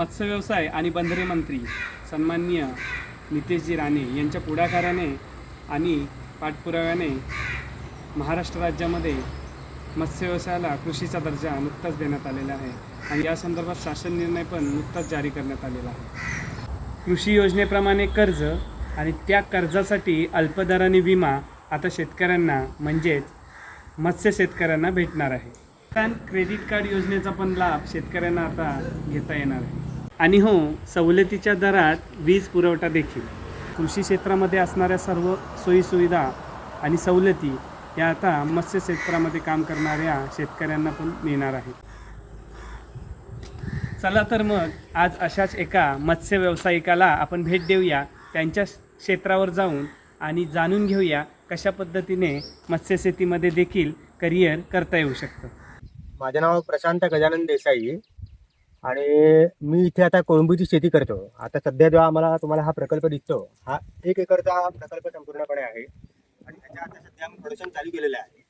मत्स्य व्यवसाय आणि बंदरे मंत्री सन्माननीय नितेशजी राणे यांच्या पुढाकाराने आणि पाठपुराव्याने महाराष्ट्र राज्यामध्ये मत्स्य व्यवसायाला कृषीचा दर्जा नुकताच देण्यात आलेला आहे. आणि या संदर्भात शासन निर्णय पण नुकताच जारी करण्यात आलेला आहे. कृषी योजनेप्रमाणे कर्ज आणि त्या कर्जासाठी अल्पदराने विमा आता शेतकऱ्यांना म्हणजेच मत्स्य शेतकऱ्यांना भेटणार आहे. किसान क्रेडिट कार्ड योजनेचा पण लाभ शेतकऱ्यांना आता घेता येणार आहे. आणि हो सवलतीच्या दरात वीज पुरवठा देखील. कृषी क्षेत्रामध्ये असणाऱ्या सर्व सोयीसुविधा आणि सवलती या आता मत्स्य क्षेत्रामध्ये काम करणाऱ्या शेतकऱ्यांना पण मिळणार आहेत. चला तर मग आज अशाच एका मत्स्य व्यावसायिकाला आपण भेट देऊया. त्यांच्या क्षेत्रावर जाऊन आणि जाणून घेऊया कशा पद्धतीने मत्स्यशेतीमध्ये देखील करिअर करता येऊ शकतं. माझं नाव प्रशांत गजानन देसाई. आणि मी इथे आता कोळंबीची शेती करतो. आता सध्या जेव्हा आम्हाला तुम्हाला हा प्रकल्प दिसतो हा एक एकरचा प्रकल्प संपूर्णपणे आहे. आणि त्याच्या आता सध्या आम्ही प्रोडक्शन चालू केलेलं आहे.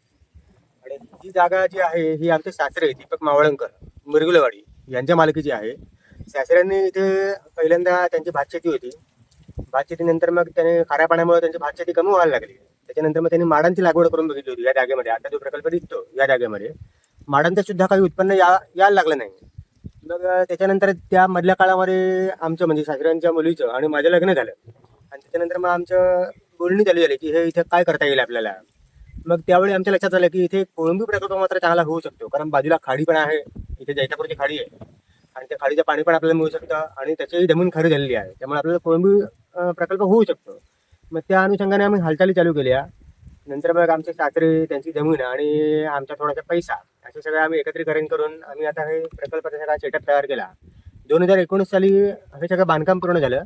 आणि ही जागा जी आहे ही आमचे सासरे दीपक मावळंकर मिरगुलवाडी यांच्या मालकीची आहे. सासऱ्यांनी इथे पहिल्यांदा त्यांची भातशेती होती. भातशेतीनंतर मग त्याने खाऱ्या पाण्यामुळे त्यांची भातशेती कमी व्हायला लागली. त्याच्यानंतर मग त्यांनी माडांची लागवड करून बघितली होती या जागेमध्ये. आता जो प्रकल्प दिसतो या जागेमध्ये माडांचं सुद्धा काही उत्पन्न या यायला लागलं नाही. मग त्याच्यानंतर त्या मधल्या काळामध्ये आमचं म्हणजे सासऱ्यांच्या मुलीचं आणि माझं लग्न झालं. आणि त्याच्यानंतर मग आमचं बोलणी चालू झाली की हे इथे काय करता येईल आपल्याला? मग त्यावेळी आमच्या लक्षात आलं की इथे कोळंबी प्रकल्प मात्र चांगला होऊ शकतो कारण बाजूला खाडी पण आहे इथे जैतापूरची खाडी आहे. आणि त्या खाडीचं पाणी पण आपल्याला मिळू शकतं आणि त्याची जमीन खरी झालेली आहे. त्यामुळे आपल्याला कोळंबी प्रकल्प होऊ शकतो. मग त्या अनुषंगाने आम्ही हालचाली चालू केल्या. नंतर मग आमचे सासरे त्यांची जमीन आणि आमचा थोडासा पैसा असे सगळं आम्ही एकत्रीकरण करून आम्ही आता हे प्रकल्पाचा सगळा सेटअप तयार केला. दोन हजार एकोणीस साली हे सगळं बांधकाम पूर्ण झालं.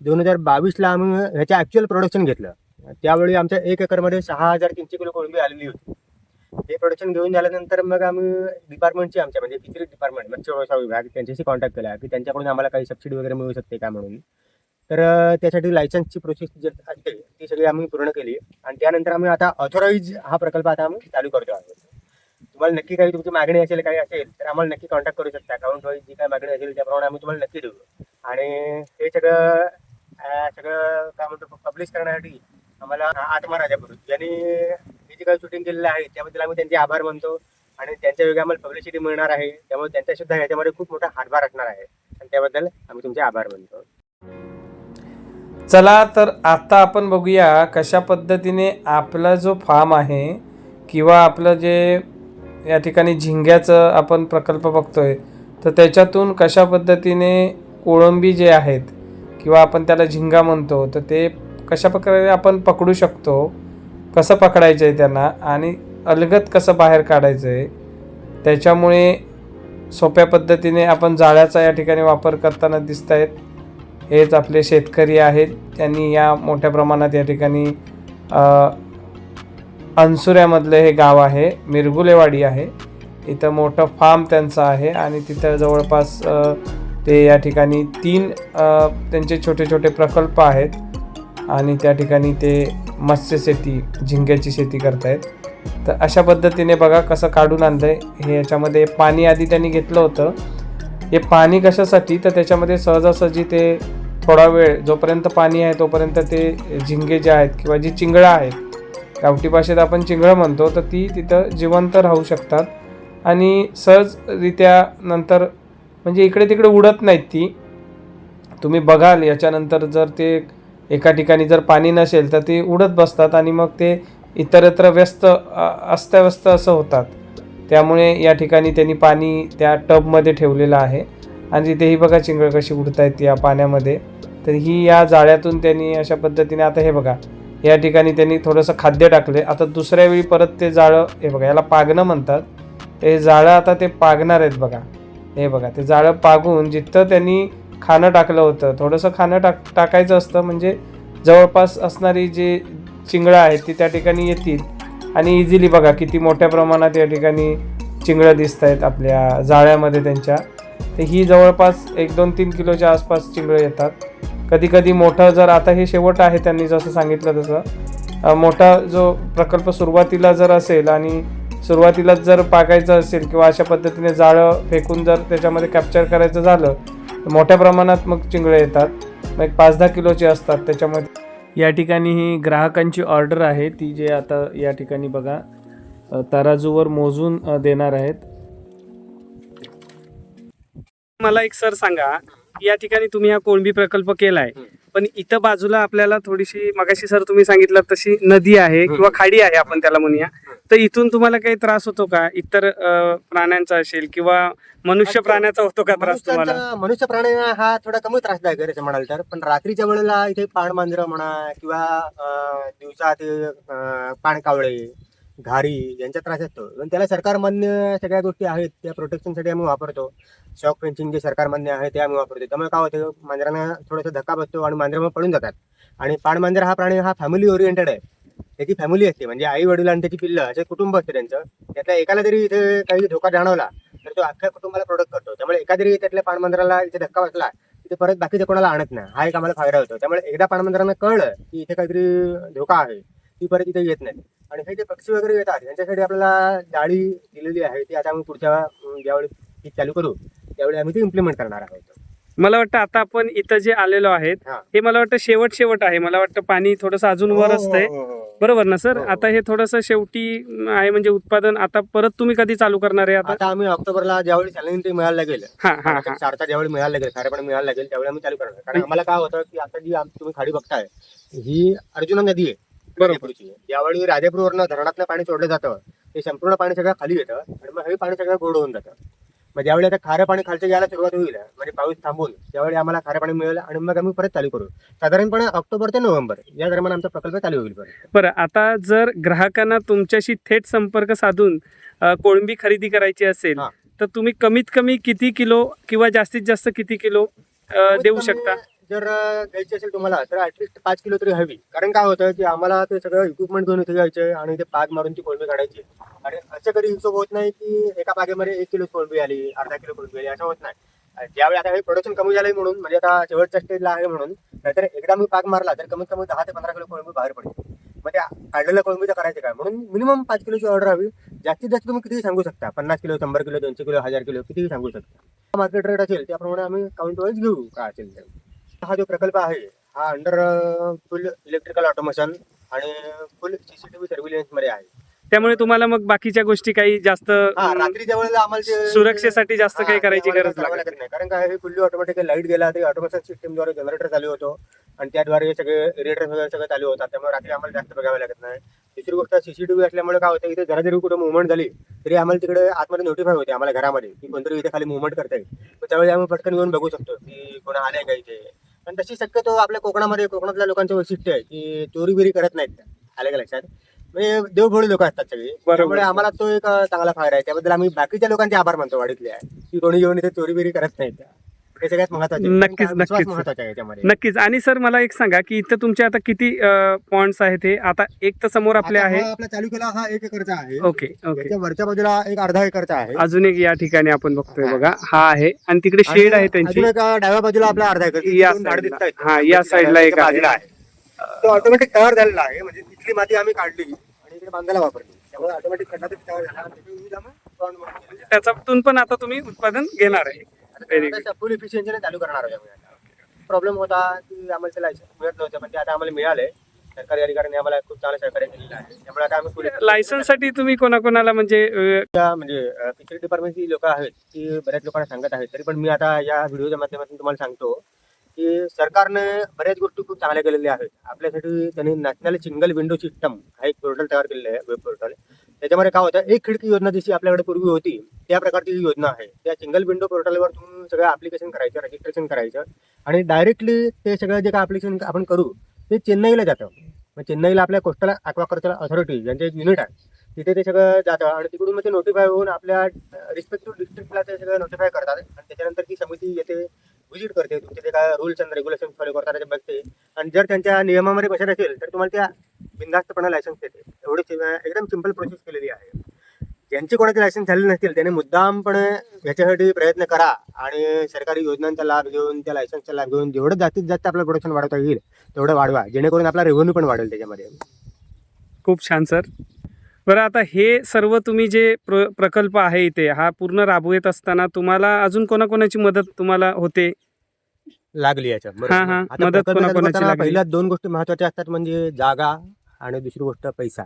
दोन हजार बावीसला आम्ही ह्याचं ॲक्च्युअल प्रोडक्शन घेतलं. त्यावेळी आमच्या एक एकरमध्ये सहा हजार तीनशे किलो कोळंबी आलेली होती. हे प्रोडक्शन घेऊन झाल्यानंतर मग आम्ही डिपार्टमेंटची आमच्या म्हणजे फिशरीज डिपार्टमेंट मत्स्य व्यवसाय विभाग त्यांच्याशी कॉन्टॅक्ट केला की त्यांच्याकडून आम्हाला काही सबसिडी वगैरे मिळू शकते का म्हणून. तर त्यासाठी लायसन्सची प्रोसेस जी असते ती सगळी आम्ही पूर्ण केली. आणि त्यानंतर आम्ही आता ऑथोराईज हा प्रकल्प आता आम्ही चालू करतो आहोत तुम्हाला नक्की काही तुमची मागणी असेल काही असेल तर आम्हाला नक्की कॉन्टॅक्ट करू शकता. अकाउंट वाईज जी काय मागणी असेल त्याप्रमाणे आम्ही तुम्हाला नक्की देऊ. आणि हे सगळं सगळं काय म्हणतो पब्लिश करण्यासाठी आम्हाला आत्मा राजापूर ज्यांनी हे जे काही शूटिंग केलेलं आहे त्याबद्दल आम्ही त्यांचे आभार मानतो. आणि त्यांच्या वेगळ्या आम्हाला पब्लिसिटी मिळणार आहे. त्यामुळे त्यांचा सुद्धा याच्यामध्ये खूप मोठा हातभार असणार आहे. आणि त्याबद्दल आम्ही तुमचे आभार मानतो. चला तर आता आपण बघूया कशा पद्धतीने आपला जो फार्म आहे किंवा आपलं जे या ठिकाणी झिंग्याचं आपण प्रकल्प बघतोय. तर त्याच्यातून कशा पद्धतीने कोळंबी जे आहेत किंवा आपण त्याला झिंगा म्हणतो तर ते कशा प्रकारे आपण पकडू शकतो कसं पकडायचं आहे त्यांना आणि अलगत कसं बाहेर काढायचं आहे त्याच्यामुळे सोप्या पद्धतीने आपण जाळ्याचा या ठिकाणी वापर करताना दिसत आहेत हेच आपले शेतकरी आहेत त्यांनी या मोठ्या प्रमाणात या ठिकाणी अनसुऱ्यामधलं हे गाव आहे मिरगुलेवाडी आहे. इथं मोठं फार्म त्यांचं आहे आणि तिथं जवळपास ते या ठिकाणी तीन त्यांचे छोटे छोटे प्रकल्प आहेत आणि त्या ठिकाणी ते मत्स्य शेती झिंग्याची शेती करतायत. तर अशा पद्धतीने बघा कसं काढून आणलंय. हे याच्यामध्ये पाणी आधी त्यांनी घेतलं होतं. हे पाणी कशासाठी? तर त्याच्यामध्ये सहजासहजी ते थोडा वेळ जोपर्यंत पाणी आहे तोपर्यंत ते झिंगे जे आहेत किंवा जी चिंगळं आहेत गावठी भाषेत आपण चिंगळं म्हणतो तर ती तिथं जिवंत राहू शकतात. आणि सहजरित्या नंतर म्हणजे इकडे तिकडे उडत नाहीत ती. तुम्ही बघाल याच्यानंतर जर ते एका ठिकाणी जर पाणी नसेल तर ते उडत बसतात आणि मग ते इतरत्र व्यस्त अस्ताव्यस्त असं होतात. त्यामुळे या ठिकाणी त्यांनी पाणी त्या टबमध्ये ठेवलेलं आहे. आणि तिथेही बघा चिंगळ कशी उडतायत या पाण्यामध्ये. तर ही या जाळ्यातून त्यांनी अशा पद्धतीने आता हे बघा या ठिकाणी त्यांनी थोडंसं खाद्य टाकले. आता दुसऱ्या वेळी परत ते जाळं हे बघा याला पागणं म्हणतात. हे जाळं आता ते पागणार आहेत बघा. हे बघा ते जाळं पागून जिथं त्यांनी खाणं टाकलं होतं थोडंसं खाणं टाक टाकायचं असतं. म्हणजे जवळपास असणारी जी चिंगळं आहेत ती त्या ठिकाणी येतील. आणि इझिली बघा किती मोठ्या प्रमाणात या ठिकाणी चिंगळं दिसत आहेत आपल्या जाळ्यामध्ये त्यांच्या. तर ही जवळपास एक दोन तीन किलोच्या आसपास चिंगळं येतात. कधी कधी मोठं जर आता हे शेवट आहे त्यांनी जसं सांगितलं तसं. मोठा जो प्रकल्प सुरुवातीला जर असेल आणि सुरुवातीलाच जर पाकायचं असेल किंवा अशा पद्धतीने जाळं फेकून जर त्याच्यामध्ये कॅप्चर करायचं झालं तर मोठ्या प्रमाणात मग चिंगळे येतात. मग एक पाच दहा किलोचे असतात त्याच्यामध्ये. या ठिकाणी ही ग्राहकांची ऑर्डर आहे. ती जे आता या ठिकाणी बघा तराजूवर मोजून देणार आहेत. मला एक सर सांगा या ठिकाणी तुम्ही हा कोळंबी प्रकल्प केलाय. पण इथं बाजूला आपल्याला थोडीशी मगाशी सर तुम्ही सांगितलं तशी नदी आहे किंवा खाडी आहे आपण त्याला म्हणूया. तर इथून तुम्हाला काही त्रास होतो का? इतर अं, प्राण्यांचा असेल किंवा मनुष्य प्राण्याचा होतो का त्रास तुम्हाला? मनुष्याचा मनुष्य प्राणी हा थोडा कमी त्रासदायक आहे असं म्हणाल तर. पण रात्रीच्या वेळेला इथे पाणमांजरं म्हणा किंवा अं, दिवसा ते अं, पाणकावळे घारी यांचा त्रास असतो. पण त्याला सरकारमान्य सगळ्या गोष्टी आहेत त्या प्रोटेक्शनसाठी आम्ही वापरतो. शॉक फेन्सिंग जे सरकारमान्य आहे ते आम्ही वापरतो. त्यामुळे काय होतं मांजरांना थोडासा धक्का बसतो आणि मांजरं मग पडून जातात. आणि पाणमांजर हा प्राणी हा फॅमिली ओरिएंटेड आहे. त्याची फॅमिली असते. म्हणजे आई वडील आणि त्याची पिल्लं असे कुटुंब असते त्यांचं. त्यातल्या एकाला जरी इथे काही धोका जाणवला तर तो अख्ख्या कुटुंबाला प्रोडक्ट करतो. त्यामुळे एका जरी त्यातल्या पाणबंदराला इथे धक्का बसला तिथे परत बाकीच्या कोणाला आणत नाही. हा एक आम्हाला फायदा होतो. त्यामुळे एकदा पाणबंदरांना कळलं की इथे काहीतरी धोका आहे ती परत इथे येत नाही. आणि हे जे पक्षी वगैरे येतात यांच्यासाठी आपल्याला जाळी दिलेली आहे. ती आता आम्ही पुढच्या ज्यावेळी ती चालू करू त्यावेळी आम्ही ती इम्प्लिमेंट करणार आहोत. मला वाटतं आता आपण इथं जे आलेलो आहेत हा. हे मला वाटतं शेवट शेवट आहे. मला वाटतं पाणी थोडंसं अजून वर असतंय हो, हो, हो, हो. बरोबर ना सर? हो, हो. आता हे थोडंसं शेवटी आहे म्हणजे उत्पादन आता परत तुम्ही कधी चालू करणार आहे आता? आता आम्ही ऑक्टोबरला ज्यावेळी सॅलिनिटी मिळायला लागेल. हा हा हा. चारचा ज्यावेळी मिळायला लागेल खारेपण मिळायला लागेल त्यावेळी आम्ही चालू करणार. कारण आम्हाला काय होतं की आता जी आम- तुम्ही खाडी बघताय ही अर्जुना नदी आहे. राजापूरची. ज्यावेळी राजापूरवरनं धरणातलं पाणी सोडलं जातं. ते संपूर्ण पाणी सगळं खाली येतं आणि मग हे पाणी सगळं गोड होऊन जातं. मग ज्यावेळी आता खारं पाणी खालचं यायला सुरुवात होईल म्हणजे पाऊस थांबून त्यावेळी आम्हाला खारं पाणी मिळेल आणि मग आम्ही परत चालू करू. साधारणपणे ऑक्टोबर ते नोव्हेंबर या दरम्यान आमचा प्रकल्प चालू होईल परत. बरं आता जर ग्राहकांना तुमच्याशी थेट संपर्क साधून कोळंबी खरेदी करायची असेल. तर तुम्ही कमीत कमी किती किलो किंवा जास्तीत जास्त किती किलो देऊ शकता? जर घ्यायची असेल तुम्हाला तर ऍटलिस्ट पाच किलो तरी हवी. कारण काय होतं की आम्हाला ते सगळं इक्विपमेंट घेऊन इथे यायचे आणि ते पाग मारून ती कोळंबी काढायची. आणि असं कधी हिशोब होत नाही की एका पागेमध्ये एक किलो कोळंबी आली अर्धा किलो कोळंबी आली असं होत नाही. ज्यावेळी आता हे प्रोडक्शन कमी झालंय म्हणून म्हणजे आता शेवटच्या स्टेजला आहे म्हणून नाहीतर एकदा मी पाग मारला तर कमीत कमी दहा ते पंधरा किलो कोळंबी बाहेर पडते मग त्या काढलेल्या कोळंबीचं करायचं काय? म्हणून मिनिमम पाच किलोची ऑर्डर हवी. जास्तीत जास्त तुम्ही कितीही सांगू शकता. पन्नास किलो शंभर किलो दोनशे किलो हजार किलो कितीही सांगू शकता. मार्केट रेट असेल त्याप्रमाणे आम्ही काउंट वाईज घेऊ काय असेल ते हा जो प्रकल्प आहे हा अंडर फुल इलेक्ट्रिकल ऑटोमेशन आणि फुल सीसीटीव्ही सर्व्हिलन्समध्ये आहे. त्यामुळे तुम्हाला मग बाकीच्या गोष्टी काही जास्त हा रात्रीच्या वेळेला आम्हाला ते- सुरक्षेसाठी जास्त हा, काही करायची आम्हाला गरज लागत लागत नाही. कारण काय हे फुल्ली ऑटोमॅटिक लाइट गेला ते ऑटोमेशन सिस्टमद्वारे जनरेटर चालू होतो आणि त्याद्वारे हे सगळे रेडर वगैरे सगळं चालू होतात. त्यामुळे रात्री आम्हाला जास्त बघावं लागत नाही. दुसरी गोष्ट सीसीटीव्ही असल्यामुळे काय होतं इथे जरा जरी कुठे मुवमेंट झाली तरी आम्हाला तिकडे आतमध्ये नोटिफाय होते आम्हाला घरामध्ये की कोणतरी इथे खाली मुवमेंट करताय. तर त्यावेळी आम्ही पटकन येऊन बघू शकतो की कोणा आले का इथे. पण तशी शक्यतो आपल्या कोकणामध्ये कोकणातल्या लोकांचं वैशिष्ट्य आहे की चोरी बिरी करत नाहीत आले का लक्षात? म्हणजे देवभोळी लोक असतात सगळे. त्यामुळे आम्हाला तो एक चांगला फायदा आहे. त्याबद्दल आम्ही बाकीच्या लोकांचे आभार मानतो वाडीतले. की कोणी येऊन इथे चोरी बिरी करत नाहीत हे सगळ्यात महत्त्वाचे आहे. नक्कीच, नक्कीच. महत्त्वाचा आहे याच्यामध्ये नक्कीच. आणि सर मला एक सांगा की इथं तुमचे आता किती पॉइंट्स आहेत हे? आता एक तर समोर आपले आहे आपला चालू केला हा एक एकरचा आहे. Okay okay. वरच्या बाजूला एक अर्धा एकरचा आहे. अजून एक या ठिकाणी आपण बघतोय बघा. हा आहे. आणि तिकडे शेड आहे त्यांची. अजून एक अं, डाव्या बाजूला आपला अर्धा एकर. या दोन झाडं साईडला. दिसतायत. हा, या साईडला एक आहे. बाजूला तो ऑटोमॅटिक तयार झालेला आहे. म्हणजे तिथली माती आम्ही काढली आणि इकडे बांधायला वापरली. त्यामुळे ऑटोमॅटिक खड्डा तिथे तयार झाला. आणि तिथे ऊस आम्ही ground मध्ये केलेलं आहे. त्याच्यातून पण आता तुम्ही उत्पादन घेणार आहे. Very good. आता फुल इफिशियन्सीने चालू करणार आहोत प्रॉब्लेम होता की आम्हाला ते लायसन्स मिळत नव्हतं पण ते आता आम्हाला मिळाले. सरकारी अधिकाऱ्यांनी आम्हाला खूप चांगलं सहकार्य केलेलं आहे. त्यामुळे आता आम्ही फुल लायसन्ससाठी तुम्ही कोणाकोणाला म्हणजे अं, त्या म्हणजे फिशरी डिपार्टमेंटची लोक आहेत ती बऱ्याच लोकांना सांगत आहेत. तरी पण मी आता या व्हिडिओच्या माध्यमातून तुम्हाला सांगतो की सरकारने बऱ्याच गोष्टी खूप चांगल्या केलेल्या आहेत. आपल्यासाठी त्यांनी नॅशनल सिंगल विंडो सिस्टम हा एक पोर्टल तयार केलेलं आहे वेब पोर्टल त्याच्यामध्ये काय होतं एक खिडकी योजना जशी आपल्याकडे पूर्वी होती त्या प्रकारची जी योजना आहे त्या सिंगल विंडो पोर्टलवर तुम्ही सगळं ऍप्लिकेशन करायचं रजिस्ट्रेशन करायचं आणि डायरेक्टली ते सगळं जे काय ऍप्लिकेशन आपण करू ते चेन्नईला जातं. मग चेन्नईला आपल्या कोस्टल ॲक्वाकल्चर अथॉरिटी ज्यांचे एक युनिट आहे तिथे ते सगळं जातं आणि तिकडून मग ते नोटिफाय होऊन आपल्या रिस्पेक्टिव्ह डिस्ट्रिक्टला ते सगळं नोटिफाय करतात आणि त्याच्यानंतर ती समिती येते. व्हिजिट करते. तुमचे ते काय रुल्स अँड रेग्युलेशन फॉलो करतात ते बघते. आणि जर त्यांच्या नियमामध्ये बसत असेल तर तुम्हाला त्या बिंदास्तपणा लायसन्स देते. एवढी एकदम सिंपल प्रोसेस केलेली आहे. ज्यांचे कोणाचे लायसन्स झाले नसतील त्याने मुद्दामपणे याच्यासाठी प्रयत्न करा. आणि सरकारी योजनांचा लाभ घेऊन त्या लायसन्सचा लाभ घेऊन जेवढं जास्तीत जास्त आपलं प्रोडक्शन वाढवता येईल तेवढं वाढवा. जेणेकरून आपला रेव्हेन्यू पण वाढेल त्याच्यामध्ये. खूप छान सर बरं आता हे सर्व तुम्ही जे प्र प्रकल्प आहे इथे हा पूर्ण राबवत असताना तुम्हाला अजून कोणाकोणाची मदत तुम्हाला होते लागली याच्या हा, हा. आता मदत प्रकल्प चालू कोणाकोणाची करताना लागली? पहिल्या दोन गोष्टी महत्त्वाच्या असतात म्हणजे जागा आणि दुसरी गोष्ट पैसा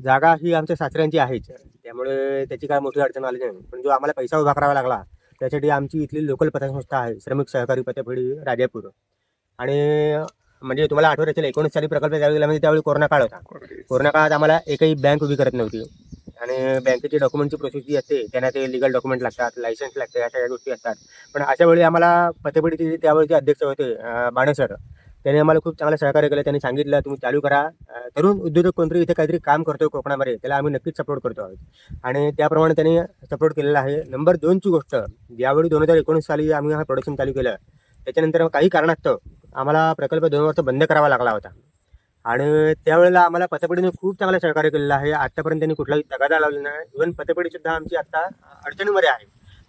जागा ही आमच्या सासऱ्यांची आहेच त्यामुळे त्याची काय मोठी अडचण आली नाही पण जो आम्हाला पैसा उभा करावा लागला त्यासाठी आमची इथली लोकल पतसंस्था आहे श्रमिक सहकारी पतपेढी राजापूर आणि म्हणजे तुम्हाला आठवत असेल एकोणीस साली प्रकल्प त्यावेळी गेला म्हणजे त्यावेळी कोरोना काळ होता. कोरोना. काळात आम्हाला एकही बँक उभी करत नव्हती. आणि बँकेची डॉक्युमेंटची प्रोसेस जी असते त्यांना ते लिगल डॉक्युमेंट लागतात लायसन्स लागते अशा काही गोष्टी असतात. पण अशा वेळी आम्हाला पतपेढीचे जे त्यावेळेचे अध्यक्ष होते बाणे सर त्यांनी आम्हाला खूप चांगलं सहकार्य केलं. त्यांनी सांगितलं तुम्ही चालू करा. तरुण उद्योजक कोणतरी इथे काहीतरी काम करतोय कोकणामध्ये त्याला आम्ही नक्कीच सपोर्ट करतो. आहोत आणि त्याप्रमाणे त्यांनी सपोर्ट केलेला आहे. नंबर दोनची गोष्ट यावेळी दोन हजार एकोणीस साली आम्ही हा प्रोडक्शन चालू केलं त्याच्यानंतर काही कारणास्तव आम्हाला प्रकल्प दोन वर्ष बंद करावा लागला होता. आणि त्यावेळेला आम्हाला पतपेढीने खूप चांगलं सहकार्य केलेलं आहे. आतापर्यंत त्यांनी कुठलाही तगादा लावला नाही. इव्हन पतपेढीसुद्धा आमची आता अडचणीमध्ये आहे.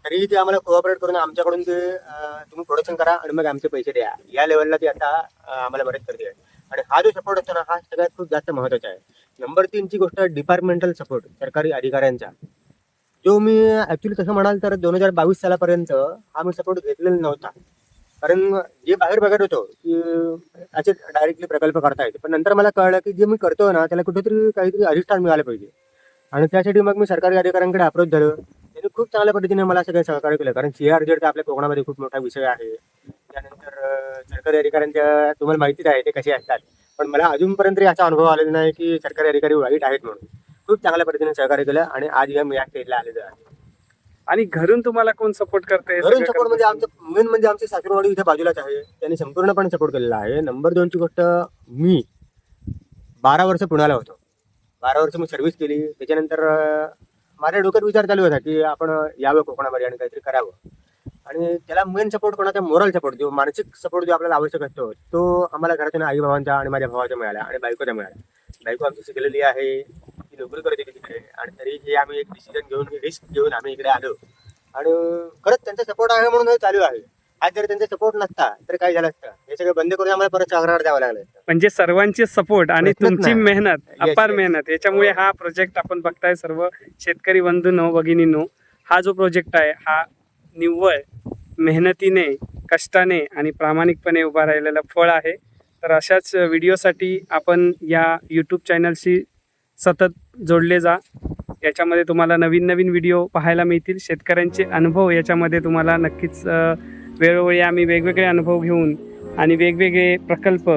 तरीही ते आम्हाला कोऑपरेट करून आमच्याकडून ते तुम्ही प्रोडक्शन करा आणि मग आमचे पैसे द्या. या लेवलला ते आता आम्हाला मदत करते. आणि हा जो सपोर्ट असतो ना हा सगळ्यात खूप जास्त महत्त्वाचा आहे. नंबर तीनची गोष्ट डिपार्टमेंटल सपोर्ट सरकारी अधिकाऱ्यांचा. जो मी ॲक्च्युली तसं म्हणाल तर दोन हजार बावीस सालापर्यंत हा मी सपोर्ट घेतलेला नव्हता. कारण जे बाहेर बघत होतो की असे डायरेक्टली प्रकल्प करता येते पण नंतर मला कळलं की जे मी करतो ना त्याला कुठेतरी काहीतरी अधिष्ठान मिळालं पाहिजे. आणि त्यासाठी मग मी सरकारी अधिकाऱ्यांकडे अप्रोच झालो त्यांनी खूप चांगल्या पद्धतीने मला सगळं सहकार्य केलं. कारण सी आर जेड तर आपल्या कोकणामध्ये खूप मोठा विषय आहे. त्यानंतर सरकारी अधिकाऱ्यांच्या तुम्हाला माहितीच आहे ते कसे असतात. पण मला अजूनपर्यंत असा अनुभव आलेला नाही की सरकारी अधिकारी वाईट आहेत म्हणून. खूप चांगल्या पद्धतीने सहकार्य केलं आणि आज या मी या स्टेजला आलेलो आहे. आणि घरून तुम्हाला कोण सपोर्ट करते घरून सपोर्ट म्हणजे आमचं मेन म्हणजे आमची सासरवाडी इथे बाजूलाच आहे. त्यांनी संपूर्णपणे सपोर्ट केलेला आहे. नंबर दोनची गोष्ट मी बारा वर्ष पुण्याला होतो. बारा वर्ष मी सर्व्हिस केली. त्याच्यानंतर माझ्या डोक्यात विचार चालू होता की आपण यावं कोकणामध्ये आणि काहीतरी करावं. आणि त्याला मेन सपोर्ट कोणाचा मोरल सपोर्ट जो मानसिक सपोर्ट जो आपल्याला आवश्यक असतो तो आम्हाला घरातून आई बाबांचा आणि माझ्या भावाचा मिळाला आणि बायकोचा मिळाला. बायको आमची शिकलेली आहे. नोकरी करत होती तिकडे. आणि तरी हे आम्ही एक डिसिजन घेऊन रिस्क घेऊन आम्ही इकडे आलो. आणि खरंच त्यांचा सपोर्ट आहे म्हणून हे चालू आहे. आज जर त्यांचा सपोर्ट नसता तर काय झालं असतं. हे सगळं बंद करून आम्हाला परत सागरावर जावं लागलं असतं. म्हणजे सर्वांचे सपोर्ट आणि तुमची नाही. मेहनत Yes, अपार yes. मेहनत याच्यामुळे हा प्रोजेक्ट आपण बघताय सर्व शेतकरी बंधूंनो भगिनींनो. हा जो प्रोजेक्ट आहे हा निव्वळ मेहनतीने कष्टाने आणि प्रामाणिकपणे उभा राहिलेलं फळ आहे. तर अशाच व्हिडिओसाठी आपण या यूट्यूब चॅनलशी सतत जोडले जा. याच्यामध्ये तुम्हाला नवीन नवीन व्हिडिओ पाहायला मिळतील. शेतकऱ्यांचे अनुभव याच्यामध्ये तुम्हाला नक्कीच वेळोवेळी आम्ही वेगवेगळे अनुभव घेऊन आणि वेगवेगळे प्रकल्प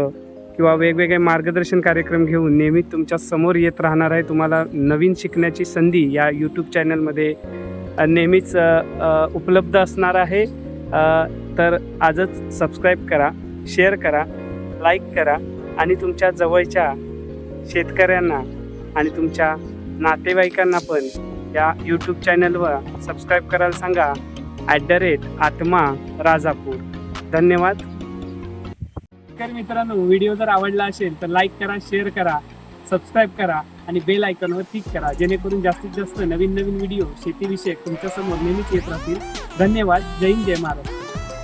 किंवा वेगवेगळे मार्गदर्शन कार्यक्रम घेऊन नेहमी तुमच्यासमोर येत राहणार आहे. तुम्हाला नवीन शिकण्याची संधी या यूट्यूब चॅनलमध्ये नेहमीच उपलब्ध असणार आहे. तर आजच सबस्क्राईब करा शेअर करा लाईक करा आणि तुमच्या जवळच्या शेतकऱ्यांना आणि तुमच्या नातेवाईकांना पण या यूट्यूब चॅनलवर सबस्क्राईब करायला सांगा. ॲट द रेट आत्मा राजापूर. धन्यवाद. मित्रांनो व्हिडिओ जर आवडला असेल तर लाईक करा शेअर करा सबस्क्राईब करा आणि बेल आयकॉनवर क्लिक करा. जेणेकरून जास्तीत जास्त नवीन नवीन व्हिडिओ शेतीविषयक तुमच्यासमोर नेहमीच येत राहतील. धन्यवाद. जय हिंद जय महाराष्ट्र.